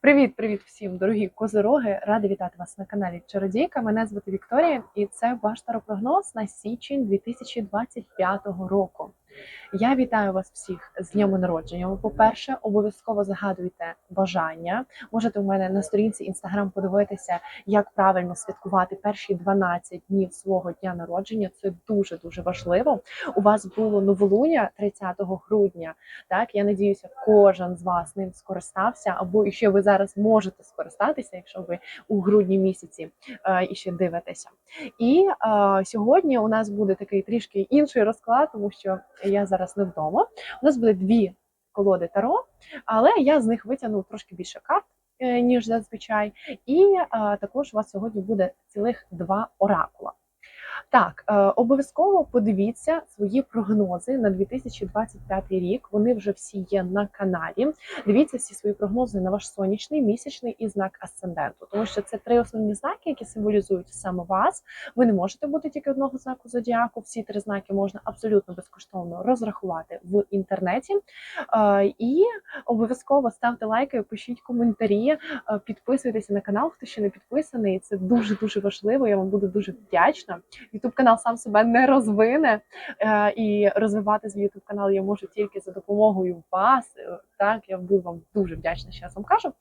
Привіт-привіт всім, дорогі козироги! Рада вітати вас на каналі Чародійка. Мене звати Вікторія, і це ваш таропрогноз на січень 2025 року. Я вітаю вас всіх з днем народження. По-перше, обов'язково загадуйте бажання. Можете у мене на сторінці інстаграм подивитися, як правильно святкувати перші 12 днів свого дня народження. Це дуже дуже важливо. У вас було новолуння 30 грудня. Так я надіюся, кожен з вас ним скористався, або ще ви зараз можете скористатися, якщо ви у грудні місяці е, і ще дивитеся. І е, сьогодні у нас буде такий трішки інший розклад, тому що я зараз не вдома. У нас буде дві колоди таро, але я з них витягну трошки більше карт. е, Ніж зазвичай, і також у вас сьогодні буде цілих два оракула. Так, е, обов'язково подивіться свої прогнози на 2025 рік. Вони вже всі є на каналі. Дивіться всі свої прогнози на ваш сонячний, місячний і знак асценденту, тому що це три основні знаки, які символізують саме вас. Ви не можете бути тільки одного знаку зодіаку. Всі три знаки можна абсолютно безкоштовно розрахувати в інтернеті. Е, І обов'язково ставте лайки, пишіть коментарі, е, підписуйтеся на канал, хто ще не підписаний. Це дуже дуже важливо. Я вам буду дуже вдячна. Ютуб канал сам себе не розвине, е, і розвивати свій Ютуб канал я можу тільки за допомогою вас. Е, Так, я буду вам дуже вдячна, що я вам кажу.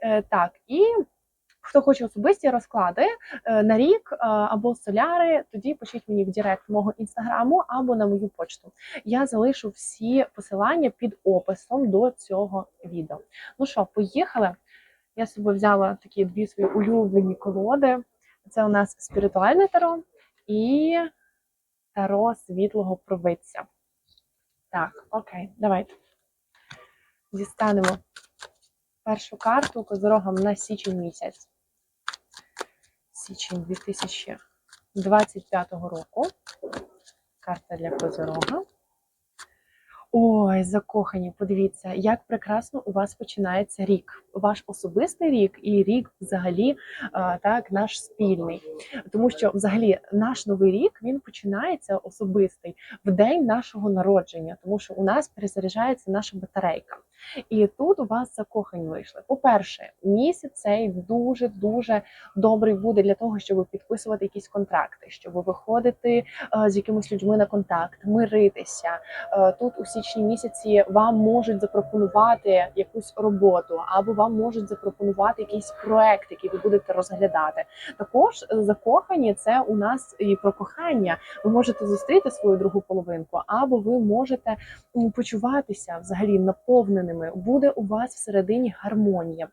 Е, Так, і хто хоче особисті розклади на рік або соляри, тоді пишіть мені в Директ мого інстаграму або на мою почту. Я залишу всі посилання під описом до цього відео. Ну що, поїхали? Я з собою взяла такі дві свої улюблені колоди. Це у нас спіритуальне таро і таро світлого провидця. Так, окей, давайте. Дістанемо першу карту козорогам на січень місяць. Січень 2025 року. Карта для козорога. Ой, закохані, подивіться, як прекрасно у вас починається рік. Ваш особистий рік і рік взагалі так, наш спільний. Тому що взагалі наш новий рік він починається особистий в день нашого народження, тому що у нас перезаряджається наша батарейка. І тут у вас закохані вийшли. По-перше, місяць цей дуже дуже добрий буде для того, щоб підписувати якісь контракти, щоб виходити е, з якимись людьми на контакт, миритися. Е, Тут у січні місяці вам можуть запропонувати якусь роботу, або вам можуть запропонувати якийсь проект, який ви будете розглядати. Також закохані це у нас і про кохання. Ви можете зустріти свою другу половинку, або ви можете почуватися взагалі наповненими. Буде у вас всередині гармонія.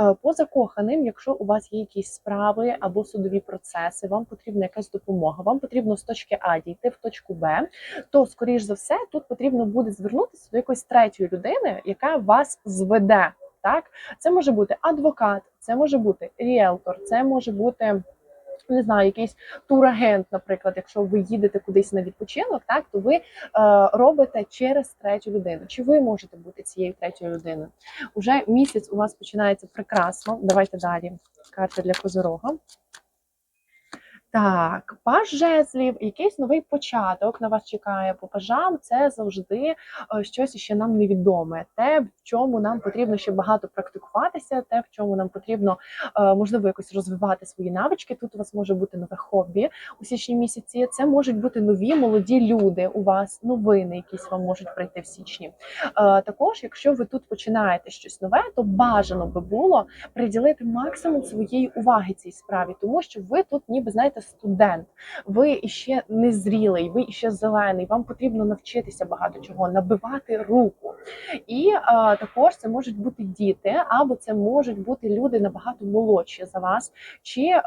Е, По закоханим, якщо у вас є якісь справи або судові процеси, вам потрібна якась допомога, вам потрібно з точки А дійти в точку Б, то скоріш за все тут потрібно буде звернутися до якоїсь третьої людини, яка вас зведе. Так, це може бути адвокат, це може бути ріелтор, це може бути. Не знаю, якийсь турагент, наприклад, якщо ви їдете кудись на відпочинок, так то ви е, робите через третю людину. Чи ви можете бути цією третьою людиною? Уже місяць у вас починається прекрасно. Давайте далі. Карта для козорога. Так, паж жезлів, якийсь новий початок на вас чекає. По пажам це завжди е, щось ще нам невідоме. Те, в чому нам потрібно ще багато практикуватися, те, в чому нам потрібно е, можливо якось розвивати свої навички. Тут у вас може бути нове хобі у січні місяці. Це можуть бути нові молоді люди. У вас новини, якісь вам можуть прийти в січні. Е, Також, якщо ви тут починаєте щось нове, то бажано би було приділити максимум своєї уваги цій справі, тому що ви тут, ніби знаєте, студент, ви іще не зрілий, ви іще зелений. Вам потрібно навчитися багато чого, набивати руку. І е, також це можуть бути діти, або це можуть бути люди набагато молодші за вас. Чи, е,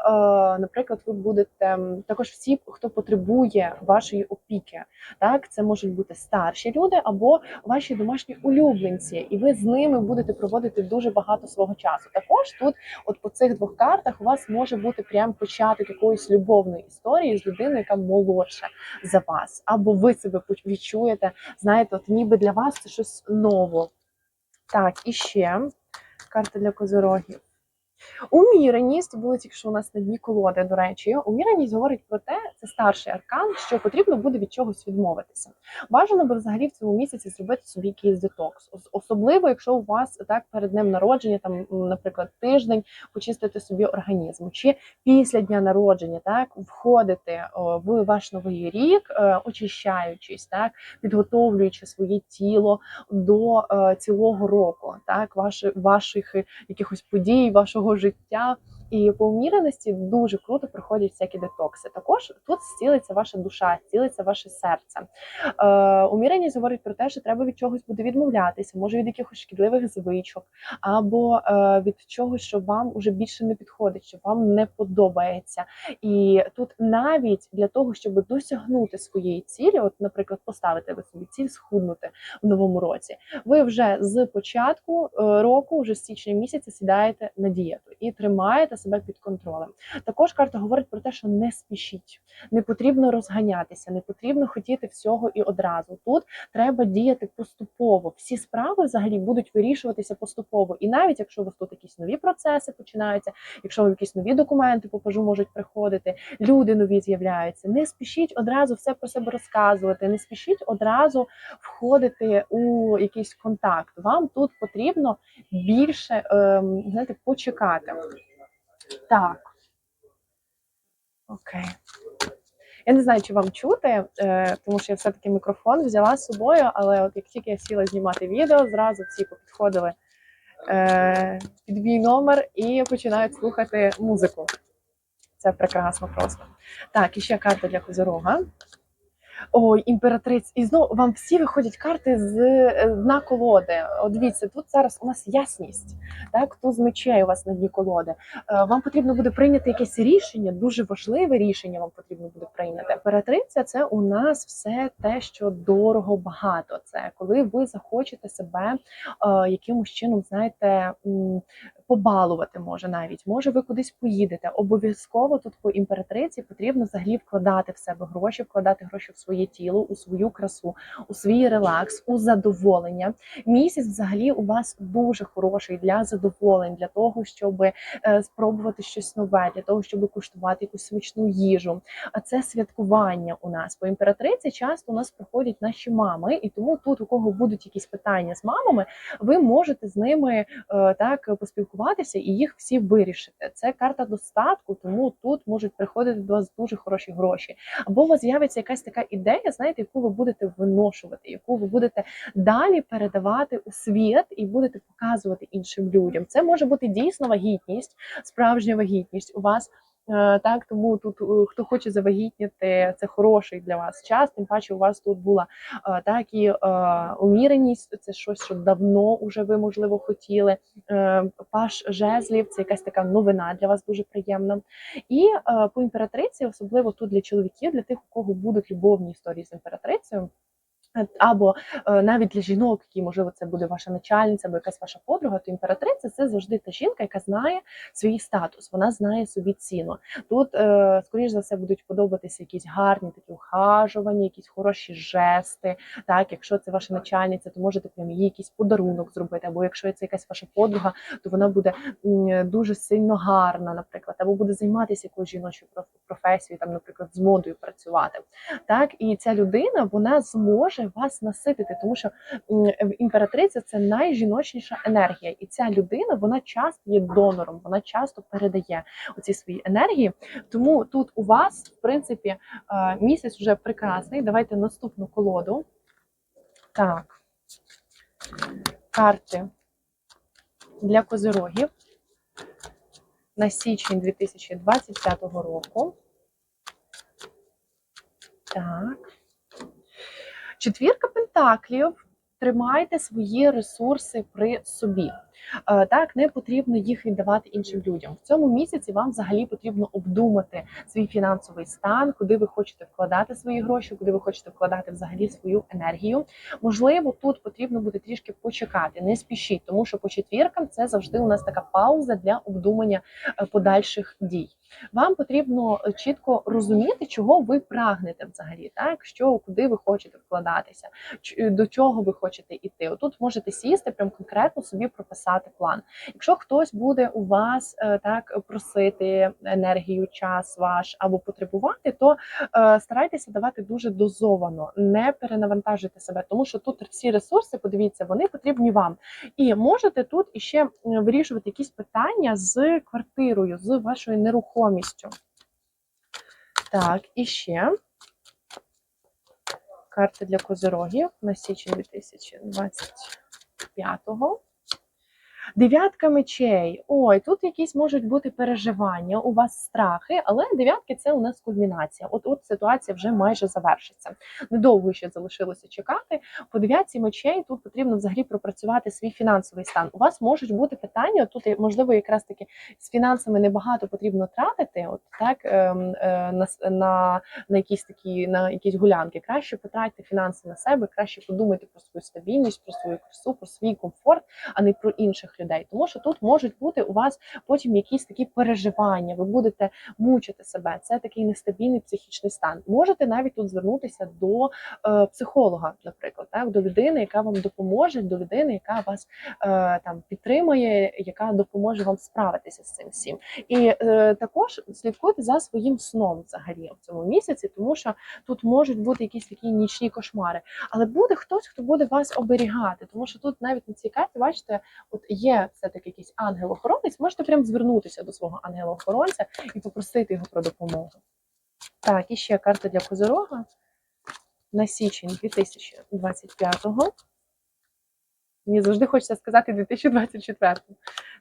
наприклад, ви будете також всі, хто потребує вашої опіки. Так, це можуть бути старші люди або ваші домашні улюбленці, і ви з ними будете проводити дуже багато свого часу. Також тут, от по цих двох картах, у вас може бути прям початок якоїсь любовної історії з людиною, яка молодша за вас, або ви себе відчуєте, знаєте, от ніби для вас це щось ново. Так, і ще карта для козорогів. Уміреність були тільки що у нас на дні колоди. До речі, уміреність говорить про те, це старший аркан, що потрібно буде від чогось відмовитися. Бажано би взагалі в цьому місяці зробити собі якийсь детокс, особливо якщо у вас так перед днем народження, там, наприклад, тиждень почистити собі організм, чи після дня народження, так входити в ваш новий рік, е, очищаючись, так підготовлюючи своє тіло до е, цілого року, так ваших е, якихось подій, вашого життя. І по уміреності дуже круто проходять всякі детокси. Також тут зцілиться ваша душа, зцілиться ваше серце. Е, уміреність говорить про те, що треба від чогось буде відмовлятися, може від якихось шкідливих звичок, або е, від чогось, що вам уже більше не підходить, що вам не подобається. І тут навіть для того, щоб досягнути своєї цілі, от, наприклад, поставити ви собі ціль схуднути в новому році, ви вже з початку е, року, вже з січня місяця, сідаєте на дієту і тримаєте себе під контролем. Також карта говорить про те, що не спішіть, не потрібно розганятися, не потрібно хотіти всього і одразу. Тут треба діяти поступово. Всі справи взагалі будуть вирішуватися поступово. І навіть якщо у вас тут якісь нові процеси починаються, якщо вам якісь нові документи попажу можуть приходити, люди нові з'являються. Не спішіть одразу все про себе розказувати, не спішіть одразу входити у якийсь контакт. Вам тут потрібно більше ем, знаєте, почекати. Так. Окей. Я не знаю, чи вам чути, е, тому що я все-таки мікрофон взяла з собою, але от як тільки я сіла знімати відео, зразу всі підходили е, під мій номер і починають слухати музику. Це прекрасно просто. Так, і ще карта для Козирога. Ой, імператриць. І знову вам всі виходять карти з е, на колоди. От дивіться, тут зараз у нас ясність. Так, туз мечей у вас на дні колоди. Е, Вам потрібно буде прийняти якесь рішення, дуже важливе рішення вам потрібно буде прийняти. Імператриця це у нас все те, що дорого багато. Це коли ви захочете себе е, якимось чином, знаєте, побалувати може навіть. Може, ви кудись поїдете. Обов'язково тут по імператриці потрібно взагалі вкладати в себе гроші, вкладати гроші в своє тіло, у свою красу, у свій релакс, у задоволення. Місяць взагалі у вас дуже хороший для задоволень, для того, щоб е, спробувати щось нове, для того, щоб куштувати якусь смачну їжу. А це святкування у нас по імператриці. Часто у нас приходять наші мами, і тому тут, у кого будуть якісь питання з мамами, ви можете з ними е, так поспілкуватися і їх всі вирішити. Це карта достатку, тому тут можуть приходити до вас дуже хороші гроші. Або у вас з'явиться якась така ідея, знаєте, яку ви будете виношувати, яку ви будете далі передавати у світ і будете показувати іншим людям. Це може бути дійсно вагітність, справжня вагітність у вас. Е, Так, тому тут е, хто хоче завагітніти, це хороший для вас час. Тим паче, у вас тут була е, так і уміреність. Це щось, що давно уже ви можливо хотіли. Паш жезлів це якась така новина для вас дуже приємна. І по імператриці, особливо тут для чоловіків, для тих, у кого будуть любовні історії з імператрицею. Або е, навіть для жінок, які можливо це буде ваша начальниця або якась ваша подруга, то імператриця це завжди та жінка, яка знає свій статус, вона знає собі ціну. Тут, е, скоріш за все, будуть подобатися якісь гарні такі ухажування, якісь хороші жести. Так, якщо це ваша начальниця, то можете прям їй якийсь подарунок зробити. Або якщо це якась ваша подруга, то вона буде дуже сильно гарна, наприклад, або буде займатися якоюсь жіночою проф- професією, там, наприклад, з модою працювати. Так, і ця людина вона зможе вас наситити, тому що імператриця це найжіночніша енергія, і ця людина вона часто є донором, вона часто передає оці свої енергії. Тому тут у вас, в принципі, е, місяць вже прекрасний. Давайте наступну колоду. Так, карти для козирогів на січень 2025 року. Так. Четвірка пентаклів. Тримайте свої ресурси при собі. Е, Так, не потрібно їх віддавати іншим людям. В цьому місяці вам взагалі потрібно обдумати свій фінансовий стан, куди ви хочете вкладати свої гроші, куди ви хочете вкладати взагалі свою енергію. Можливо, тут потрібно буде трішки почекати, не спішіть, тому що по четвіркам це завжди у нас така пауза для обдумання е, подальших дій. Вам потрібно е, чітко розуміти, чого ви прагнете взагалі, так що куди ви хочете вкладатися, до чого ви хочете йти. Отут можете сісти, прям конкретно собі прописати розписати план. Якщо хтось буде у вас е, так просити енергію, час ваш або потребувати, то е, старайтеся давати дуже дозовано, не перенавантажуйте себе, тому що тут всі ресурси, подивіться, вони потрібні вам. І можете тут іще вирішувати якісь питання з квартирою, з вашою нерухомістю. Так, і ще карти для козирогів на січень 2025-го. Дев'ятка мечей. Ой, тут якісь можуть бути переживання, у вас страхи, але дев'ятки це у нас кульмінація. От от ситуація вже майже завершиться. Недовго ще залишилося чекати. По дев'ятці мечей тут потрібно взагалі пропрацювати свій фінансовий стан. У вас можуть бути питання. Тут можливо, якраз таки з фінансами небагато потрібно тратити. От так ем, е, на, на, на якісь такі на якісь гулянки. Краще потратьте фінанси на себе, краще подумайте про свою стабільність, про свою красу, про свій комфорт, а не про інших людей. Тому що тут можуть бути у вас потім якісь такі переживання. Ви будете мучити себе. Це такий нестабільний психічний стан. Можете навіть тут звернутися до е, психолога, наприклад, так до людини, яка вам допоможе, до людини, яка вас е, там підтримує, яка допоможе вам справитися з цим всім. І е, також слідкуйте за своїм сном взагалі в цьому місяці, тому що тут можуть бути якісь такі нічні кошмари. Але буде хтось, хто буде вас оберігати, тому що тут навіть на цій карті, бачите, от є все-таки якийсь ангел-охоронець, можете прям звернутися до свого ангела-охоронця і попросити його про допомогу. Так, і ще карта для Козорога на січень 2025-го. Мені завжди хочеться сказати 2024.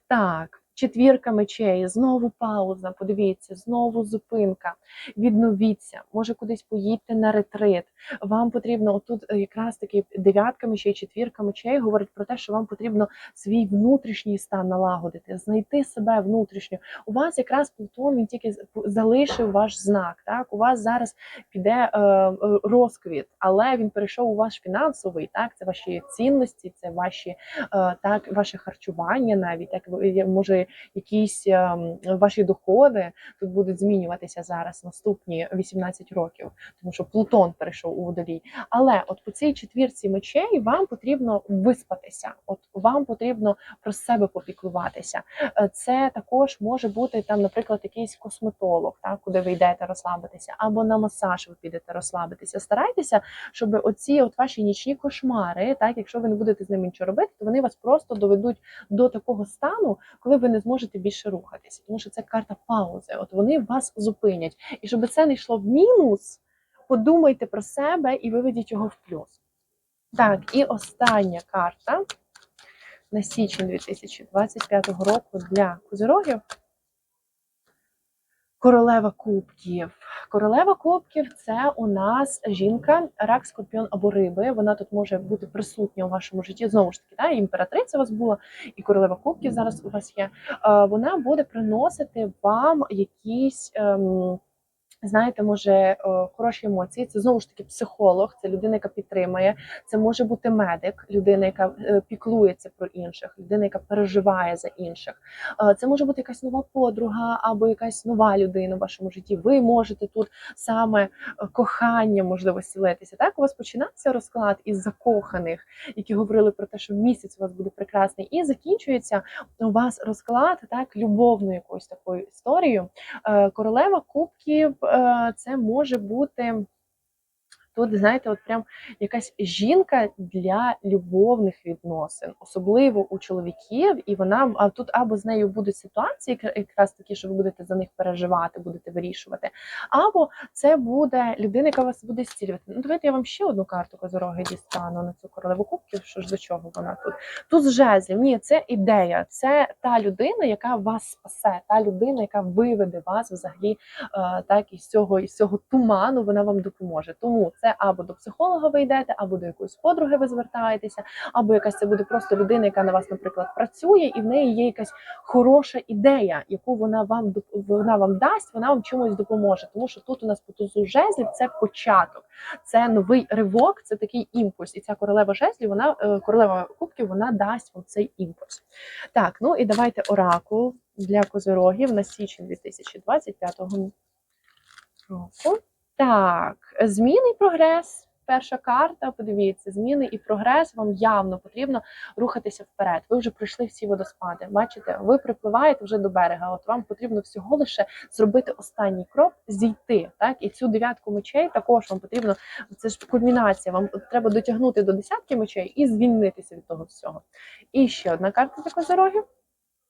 Так, четвірка мечей, знову пауза. Подивіться, знову зупинка. Відновіться, може кудись поїдьте на ретрит. Вам потрібно отут е, якраз таки дев'ятка мечей, четвірка мечей говорить про те, що вам потрібно свій внутрішній стан налагодити, знайти себе внутрішньо. У вас якраз Плутон він тільки залишив ваш знак. Так, у вас зараз піде е, е, розквіт, але він перейшов у ваш фінансовий. Так, це ваші цінності, це ваші так, ваше харчування, навіть так ви- може якісь е, ваші доходи тут будуть змінюватися зараз наступні 18 років, тому що Плутон перейшов у водолій. Але от по цій четвірці мечей вам потрібно виспатися. От вам потрібно про себе попіклуватися. Е, Це також може бути там, наприклад, якийсь косметолог, так, куди ви йдете розслабитися, або на масаж ви підете розслабитися. Старайтеся, щоб оці от ваші нічні кошмари, так, якщо ви не будете з ними нічого робити, то вони вас просто доведуть до такого стану, коли ви не зможете більше рухатися, тому що це карта паузи. От вони вас зупинять. І щоб це не йшло в мінус, подумайте про себе і виведіть його в плюс. Так, і остання карта на січень 2025 року для козирогів. Королева кубків. Королева кубків це у нас жінка, рак, скорпіон або риби. Вона тут може бути присутня у вашому житті. Знову ж таки, да, імператриця у вас була, і королева кубків зараз у вас є. Вона буде приносити вам якісь. Знаєте, може е, хороші емоції. Це знову ж таки психолог, це людина, яка підтримує. Це може бути медик, людина, яка е, піклується про інших, людина, яка переживає за інших. Е, Це може бути якась нова подруга або якась нова людина в вашому житті. Ви можете тут саме кохання можливо сілитися. Так у вас починається розклад із закоханих, які говорили про те, що місяць у вас буде прекрасний, і закінчується у вас розклад так любовною якоюсь такою історією. Королева кубків це може бути. Тут, знаєте, от прям якась жінка для любовних відносин, особливо у чоловіків, і вона а тут або з нею будуть ситуації, якраз такі, що ви будете за них переживати, будете вирішувати, або це буде людина, яка вас буде зцілювати. Ну, давайте я вам ще одну карту козороги дістану на цю королеву кубків. Що ж до чого вона тут? Тут жезлів. Ні, це ідея, це та людина, яка вас спасе, та людина, яка виведе вас взагалі е, так із цього із цього туману вона вам допоможе. Тому це або до психолога ви йдете, або до якоїсь подруги ви звертаєтеся, або якась це буде просто людина, яка на вас, наприклад, працює, і в неї є якась хороша ідея, яку вона вам вона вам дасть, вона вам чимось допоможе. Тому що тут у нас по тузу жезлів це початок, це новий ривок, це такий імпульс. І ця королева жезлів, вона е, королева кубків, вона дасть вам цей імпульс. Так, ну і давайте оракул для козирогів на січень 2025 року. Так, зміни і прогрес. перша карта. Подивіться, зміни і прогрес. Вам явно потрібно рухатися вперед. Ви вже пройшли всі водоспади. Бачите, ви припливаєте вже до берега. От вам потрібно всього лише зробити останній крок, зійти. Так і цю дев'ятку мечей також вам потрібно. Це ж кульмінація. Вам треба дотягнути до десятки мечей і звільнитися від того всього. І ще одна карта для козирогів.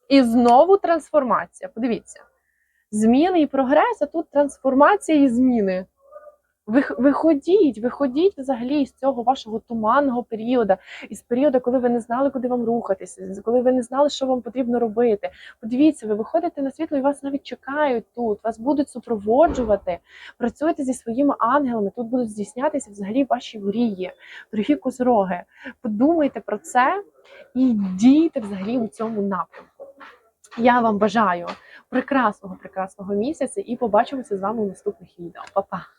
І знову трансформація. Подивіться. Зміни і прогрес, а тут трансформація і зміни. Вих- Виходіть, виходіть взагалі з цього вашого туманного періоду, із періоду, коли ви не знали, куди вам рухатися, коли ви не знали, що вам потрібно робити. Подивіться, ви виходите на світло і вас навіть чекають тут, вас будуть супроводжувати. Працюйте зі своїми ангелами, тут будуть здійснятися взагалі ваші мрії, дорогі козроги. Подумайте про це і дійте взагалі у цьому напрямку. Я вам бажаю прекрасного, прекрасного місяця і побачимося з вами у наступних відео. Па-па!